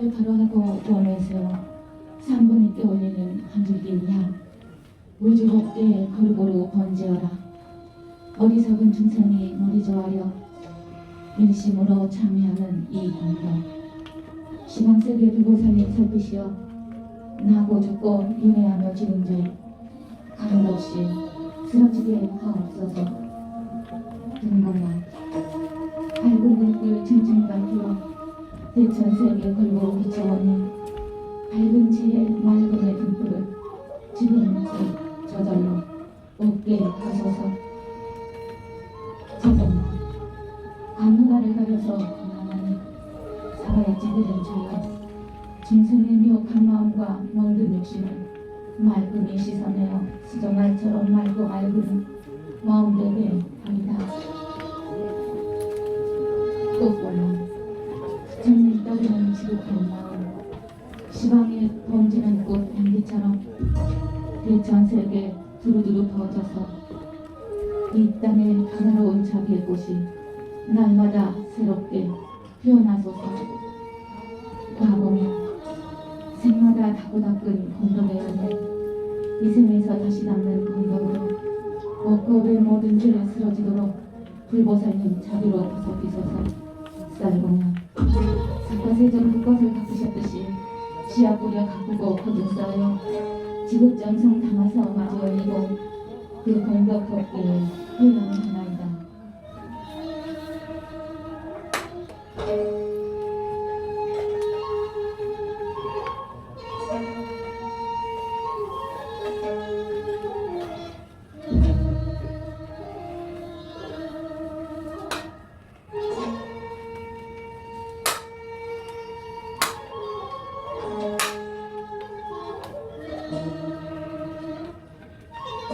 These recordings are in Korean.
정말 바로하고 원해서 3분이 떠올리는 한 줄기 약 우주 복대에 골고루 번지어라. 어리석은 중생이 머리 조아려 일심으로 참여하는 이 공동 시방세계 두고 살린 살빛이여 나고 죽고 윤회하며 지른죄 가름없이 쓰러지게 하옵소서. 등공만 대천세계 걸고 비춰오니 밝은 지혜 맑음의 등불을 지금 곧 저절로 없게 하소서. 잠깐만 아무나를 가려서 고난하니 살아야지 그런 죄여 중생의 미혹한 마음과 멀든 욕심을 맑음이 씻어내어 수정알처럼 맑고 맑은 마음 되게 합니다. 꽃보는 떠리는 지극한 마음 시방에 번지는 꽃 향기처럼 대천 세계 두루두루 퍼져서 이 땅의 하나로운 자기의 꽃이 날마다 새롭게 피어나소서. 과거며 생마다 다고닦은 건덕의 연애 이 생에서 다시 남는 건덕으로 억겁의 모든 죄를 쓰러지도록 불보살님 자비로 구속이소서 쌀공연 사과세전 그것을 갚으셨듯이 지하 뿌려 가꾸고 거듭 쌓여 지극정성 담아서 마주 올리고 그 공덕 걷기에 회영하나이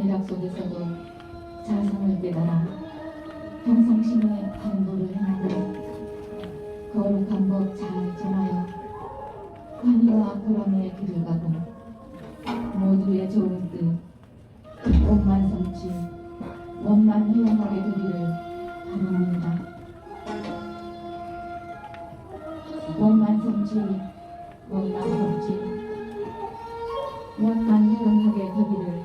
다 희노애락 속에서도 자성을 깨달아 평상심에 공부를 행하고 거룩한 법 잘 전하여 환희와 보람의 길을 가고 모두의 좋은 뜻 원만 성취 원만 회영하게 되기를 바랍니다. 원만 성취 원만 성취 원만 회영하게 되기를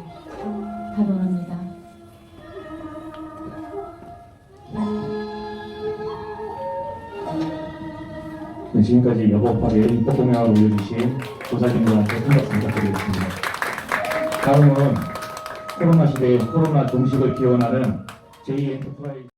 지금까지 여보파의 입법 공약을 올려주신 조사진들한테 큰 박수 부탁드리겠습니다. 다음은 코로나 시대의 코로나 종식을 기원하는 j 엔터프라이즈